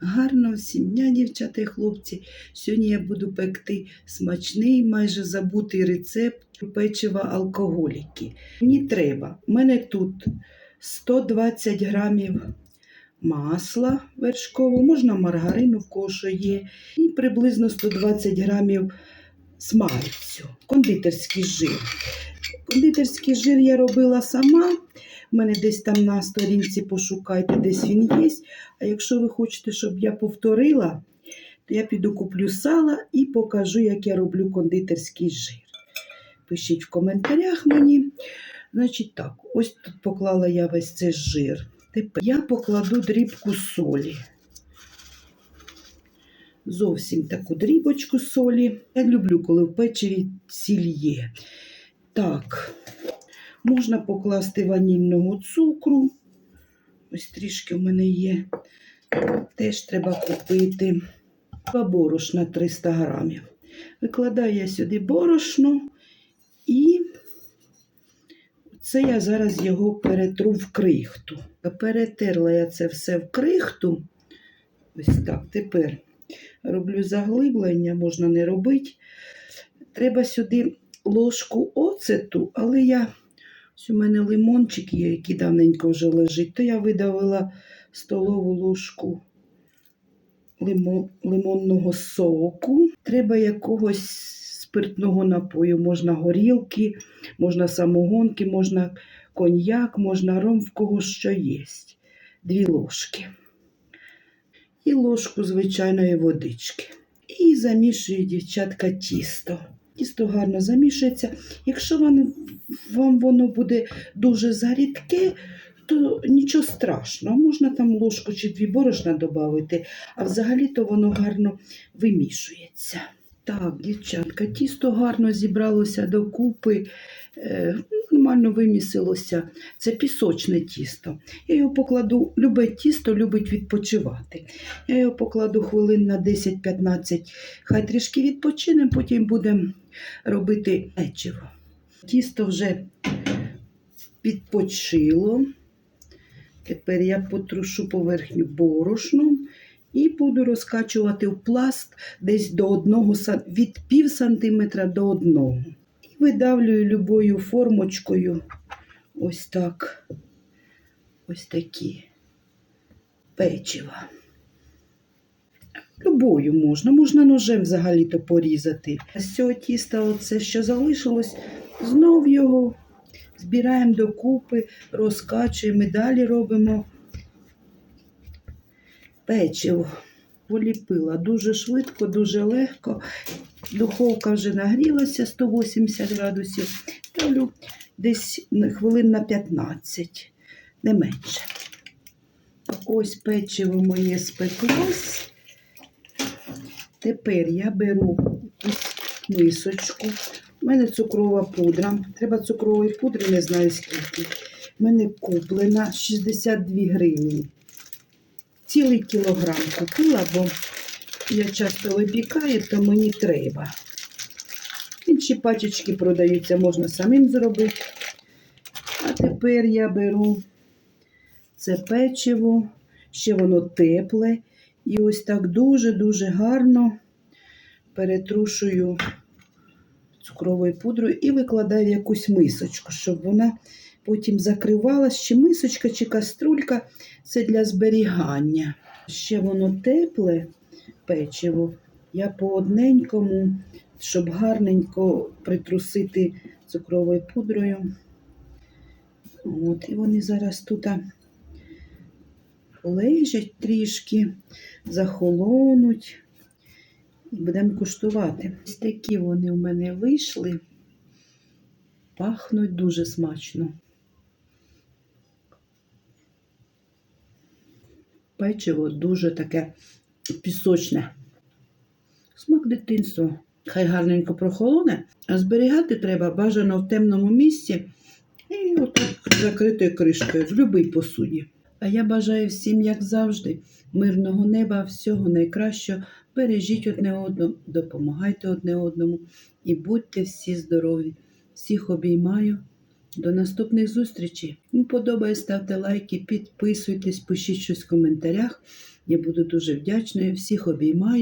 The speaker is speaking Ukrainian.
Гарного всім дівчата і хлопці. Сьогодні я буду пекти смачний, майже забутий рецепт печива алкоголіки. Мені треба. У мене тут 120 грамів масла вершкового, можна маргарину, в кого є, і приблизно 120 грамів смальцю, кондитерський жир. Кондитерський жир я робила сама. У мене десь там на сторінці пошукайте, десь він є. А якщо ви хочете, щоб я повторила, то я піду куплю сала і покажу, як я роблю кондитерський жир. Пишіть в коментарях мені. Значить так, ось тут поклала я весь цей жир. Тепер я покладу дрібку солі. Зовсім таку дрібочку солі. Я люблю, коли в печиві сіль є. Так, можна покласти ванільного цукру. Ось трішки в мене є. Теж треба купити. Борошна 300 грамів. Викладаю я сюди борошно і це я зараз його перетру в крихту. Перетерла я це все в крихту. Ось так. Тепер роблю заглиблення, можна не робити. Треба сюди ложку оцету, але я ось у мене лимончик є, який давненько вже лежить, то я видавила столову ложку лимон, лимонного соку. Треба якогось спиртного напою. Можна горілки, можна самогонки, можна коньяк, можна ром, в кого що є. Дві ложки. І ложку звичайної водички. І замішую, дівчатка, тісто. Тісто гарно замішується. Якщо вам, вам воно буде дуже зарідке, то нічого страшного. Можна там ложку чи дві борошна додати, а взагалі-то воно гарно вимішується. Так, дівчатка, тісто гарно зібралося докупи, е, нормально вимісилося. Це пісочне тісто. Я його покладу, любе тісто любить відпочивати. Я його покладу хвилин на 10-15, хай трішки відпочине, потім будемо робити печиво. Тісто вже відпочило. Тепер я потрушу поверхню борошном і буду розкачувати в пласт десь до одного, від пів сантиметра до одного. І видавлюю любою формочкою ось так. Ось такі печива. Любою можна, можна ножем взагалі-то порізати. З цього тіста, оце, що залишилось, знов його збираємо докупи, розкачуємо і далі робимо печиво. Поліпила дуже швидко, дуже легко. Духовка вже нагрілася 180 градусів. Ставлю десь хвилин на 15, не менше. Ось печиво моє спеклось. Тепер я беру мисочку. У мене цукрова пудра. Треба цукрової пудри, не знаю скільки. У мене куплена 62 гривні. Цілий кілограм купила, бо я часто випікаю, то мені треба. Інші пачечки продаються, можна самим зробити. А тепер я беру це печиво, ще воно тепле. І ось так дуже-дуже гарно перетрушую цукровою пудрою і викладаю в якусь мисочку, щоб вона потім закривалась. Чи мисочка, чи каструлька це для зберігання. Ще воно тепле печиво. Я по одненькому, щоб гарненько притрусити цукровою пудрою. От, і вони зараз тут лежать трішки, захолонуть. І будемо куштувати. Ось такі вони у мене вийшли. Пахнуть дуже смачно. Печиво дуже таке пісочне. Смак дитинства. Хай гарненько прохолоне, а зберігати треба бажано в темному місці і отак закритою кришкою в будь-якій посуді. А я бажаю всім, як завжди, мирного неба, всього найкращого. Бережіть одне одного, допомагайте одне одному і будьте всі здорові. Всіх обіймаю. До наступних зустрічей. Подобає, ставте лайки, підписуйтесь, пишіть щось в коментарях. Я буду дуже вдячною. Всіх обіймаю.